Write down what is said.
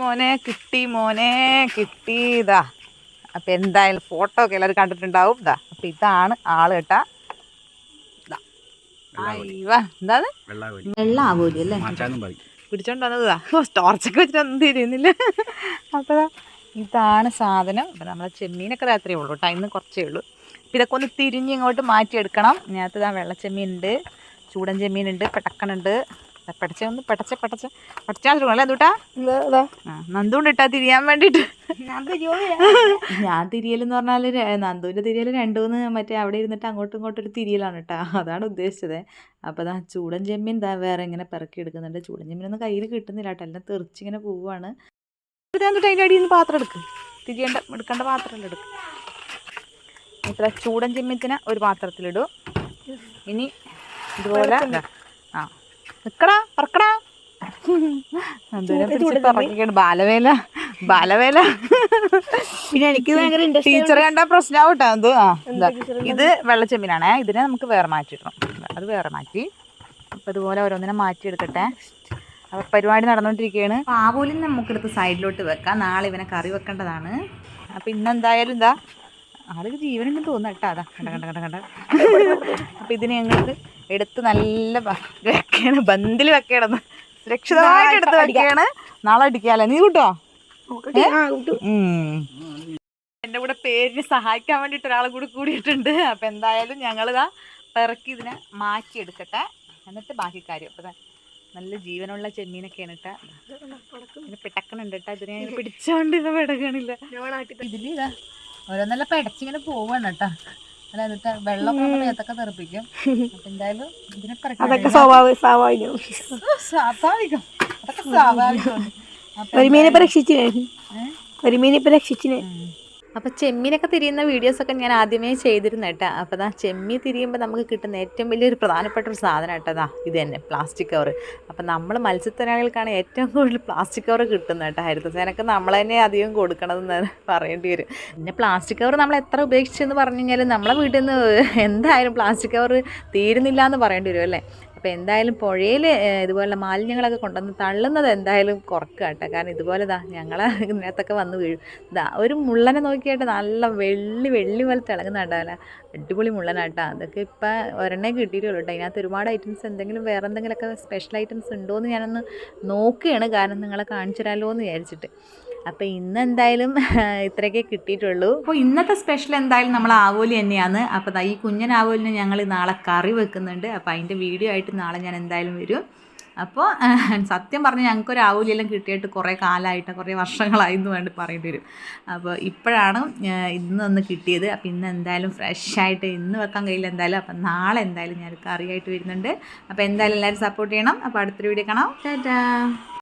മോനെ കിട്ടി മോനെ കിട്ടി. ഇതാ അപ്പം എന്തായാലും ഫോട്ടോ ഒക്കെ എല്ലാവരും കണ്ടിട്ടുണ്ടാവും. ഇതാ അപ്പം ഇതാണ് ആൾ കേട്ടാ. എന്താണ് വെള്ളാവലി വെള്ളം അല്ലേ? പിടിച്ചോണ്ട് വന്നതാ ഓ ടോർച്ചൊക്കെ വെച്ചിട്ടൊന്നും തിരിയുന്നില്ല. അപ്പോൾ ഇതാണ് സാധനം. അപ്പം നമ്മളെ ചെമ്മീനൊക്കെ രാത്രി ഉള്ളൂ കേട്ടോ. ഇന്ന് കുറച്ചേ ഉള്ളൂ. അപ്പം ഇതൊക്കെ ഒന്ന് തിരിഞ്ഞ് ഇങ്ങോട്ട് മാറ്റിയെടുക്കണം. ഇതിനകത്ത് ഇതാ വെള്ളച്ചെമ്മീൻ ഉണ്ട് ചൂടൻ ചെമ്മീനുണ്ട് പെട്ടക്കനുണ്ട് പെടച്ച ഒന്ന് പടച്ച പടച്ച പെടച്ചാൽ അല്ലേ ആ നന്ദുണ്ട് ഇട്ടാ തിരിയാൻ വേണ്ടിട്ട്. ഞാൻ തിരിയലെന്ന് പറഞ്ഞാൽ നന്ദുവിന്റെ തിരിയൽ രണ്ടു മൂന്ന് മറ്റേ അവിടെ ഇരുന്നിട്ട് അങ്ങോട്ടും ഇങ്ങോട്ടും ഒരു തിരിയലാണ് കേട്ടോ അതാണ് ഉദ്ദേശിച്ചത്. അപ്പോൾ അതാ ചൂടൻ ചെമ്മീൻ ദാ വേറെ ഇങ്ങനെ പിറക്കി എടുക്കുന്നുണ്ട്. ചൂടൻ ചെമ്മീനൊന്നും കയ്യിൽ കിട്ടുന്നില്ല കേട്ടോ എല്ലാം തെറിച്ചിങ്ങനെ പോവുകയാണ് എന്നിട്ട് അതിന്റെ അടിയിൽ നിന്ന് പാത്രം എടുക്ക്? തിരിയേണ്ട എടുക്കേണ്ട പാത്രം എടുക്ക്? ഇത്ര ചൂടൻ ചെമ്മീത്തിന് ഒരു പാത്രത്തിലിടും. ഇനി ഇതുപോലെ നിക്കടാ പറക്കടാ. ബാലവേല ബാലവേല. പിന്നെ എനിക്ക് ഭയങ്കര ടീച്ചർ കണ്ട പ്രശ്നമാവും കേട്ടോ എന്തോ? ആ ഇതാ. വെള്ളച്ചെമ്മീനാണേ. ഇതിനെ നമുക്ക് വേറെ മാറ്റിയിടണം. അത് വേറെ മാറ്റി. അപ്പൊ ഇതുപോലെ ഓരോന്നിനെ മാറ്റിയെടുക്കട്ടെ അപ്പോൾ പരിപാടി നടന്നുകൊണ്ടിരിക്കുകയാണ് നമുക്ക് നമുക്കെടുത്ത് സൈഡിലോട്ട് വെക്കാം. നാളെ ഇവനെ കറി വെക്കേണ്ടതാണ്. അപ്പൊ ഇന്നെന്തായാലും ഇതാ ആൾക്ക് ജീവനുണ്ടെന്ന് തോന്നുന്നു കേട്ടോ. അതാ കണ്ട കണ്ട കണ്ട കണ്ട. അപ്പോൾ ഇതിനെ ഞങ്ങൾക്ക് എടുത്ത് നല്ല വെക്കണം ബന്തിൽ വെക്കണം. സുരക്ഷിതമായിട്ട് എടുത്ത് വെക്കുകയാണ് നാളെ അടിക്കാല്ലേ? നീ കൂട്ടോ? എന്റെ എന്റെ കൂടെ പേരിന് സഹായിക്കാൻ വേണ്ടിട്ട് ഒരാൾ കൂടി കൂടിയിട്ടുണ്ട്. അപ്പം എന്തായാലും ഞങ്ങളിതാ പിറക്കി ഇതിനെ മാറ്റിയെടുക്കട്ടെ. എന്നിട്ട് ബാക്കി കാര്യം. അപ്പം നല്ല ജീവനുള്ള ചെമ്മീനൊക്കെയാണ് കേട്ടാ. പിന്നെ പിടക്കണുണ്ട് കേട്ടോ. ഇതിനെ പിടിച്ചോണ്ട് ഇതാ പിടക്കണില്ല ഇതിൽ ഇതാ ഓരോന്നല്ല പെടച്ചിങ്ങനെ പോവാണ് കേട്ടോ അല്ല എന്നിട്ട് വെള്ളം മേത്തൊക്കെ തെറിപ്പിക്കും. എന്തായാലും ഇതിനെ അതൊക്കെ സ്വാഭാവിക. സ്വാഭാവികം. അതൊക്കെ സ്വാഭാവികം. കരിമീനെ ഇപ്പൊ രക്ഷിച്ചിനെ കരിമീനെ ഇപ്പൊ രക്ഷിച്ചിനെ അപ്പോൾ ചെമ്മീനൊക്കെ തിരിയുന്ന വീഡിയോസൊക്കെ ഞാൻ ആദ്യമേ ചെയ്തിരുന്നു കേട്ടോ. അപ്പോൾ ദാ ചെമ്മീൻ തിരിയുമ്പോൾ നമുക്ക് കിട്ടുന്ന ഏറ്റവും വലിയൊരു പ്രധാനപ്പെട്ട ഒരു സാധനം കേട്ടോ ദാ ഇത് തന്നെ പ്ലാസ്റ്റിക് കവർ അപ്പോൾ നമ്മൾ മത്സ്യത്തൊഴിലാളികൾക്കാണ് ഏറ്റവും കൂടുതൽ പ്ലാസ്റ്റിക് കവർ കിട്ടുന്നത് കേട്ടോ. ഹരിതസേനക്ക് നമ്മൾ തന്നെ അധികം കൊടുക്കണമെന്ന് പറയേണ്ടി വരും. പിന്നെ പ്ലാസ്റ്റിക് കവർ നമ്മൾ എത്ര ഉപേക്ഷിച്ചെന്ന് പറഞ്ഞു കഴിഞ്ഞാൽ നമ്മളെ വീട്ടിൽ നിന്ന് എന്തായാലും പ്ലാസ്റ്റിക് കവർ തീരുന്നില്ല എന്ന് പറയേണ്ടി വരും അല്ലേ? അപ്പോൾ എന്തായാലും പുഴയിൽ ഇതുപോലെ മാലിന്യങ്ങളൊക്കെ കൊണ്ടുവന്ന് തള്ളുന്നത് എന്തായാലും കുറക്കുക കേട്ടോ. കാരണം ഇതുപോലെ ദാ ഞങ്ങളെ ഇതിനകത്തൊക്കെ വന്ന് വീഴും. ദാ ഒരു മുള്ളനെ നോക്കിയിട്ട് നല്ല വെള്ളി വെള്ളി പോലെ തിളങ്ങുന്നുണ്ടാവില്ല അടിപൊളി മുള്ളനാട്ടോ അതൊക്കെ ഇപ്പം ഒരെണ്ണേ കിട്ടിയിട്ടുള്ളൂ കേട്ടോ. അതിനകത്ത് ഒരുപാട് ഐറ്റംസ് എന്തെങ്കിലും വേറെ എന്തെങ്കിലുമൊക്കെ സ്പെഷ്യൽ ഐറ്റംസ് ഉണ്ടോ എന്ന് ഞാനൊന്ന് നോക്കുകയാണ് കാരണം നിങ്ങളെ കാണിച്ചു തരാമല്ലോ എന്ന് വിചാരിച്ചിട്ട്. അപ്പോൾ ഇന്ന് എന്തായാലും ഇത്രയൊക്കെ കിട്ടിയിട്ടുള്ളൂ. അപ്പോൾ ഇന്നത്തെ സ്പെഷ്യൽ എന്തായാലും നമ്മൾ ആവോലി തന്നെയാണ്. അപ്പോൾ ഈ കുഞ്ഞൻ ആവോലിനെ ഞങ്ങൾ നാളെ കറി വെക്കുന്നുണ്ട്. അപ്പോൾ അതിന്റെ വീഡിയോ ആയിട്ട് നാളെ ഞാൻ എന്തായാലും വരും. അപ്പോൾ സത്യം പറഞ്ഞാൽ ഞങ്ങൾക്കൊരു ആവൂലിയെല്ലാം കിട്ടിയിട്ട് കുറേ കാലമായിട്ട് കുറേ വർഷങ്ങളായി എന്ന് വേണ്ടി പറയേണ്ടി വരും. അപ്പോൾ ഇപ്പോഴാണ് ഇന്ന് ഒന്ന് കിട്ടിയത്. അപ്പോൾ ഇന്ന് എന്തായാലും ഫ്രഷ് ആയിട്ട് ഇന്ന് വെക്കാൻ കഴിയില്ല എന്തായാലും. അപ്പം നാളെ എന്തായാലും ഞാൻ കറിയായിട്ട് വരുന്നുണ്ട്. അപ്പോൾ എന്തായാലും എല്ലാവരും സപ്പോർട്ട് ചെയ്യണം. അപ്പോൾ അടുത്തൊരു വീഡിയോ കാണാം. ടാറ്റാ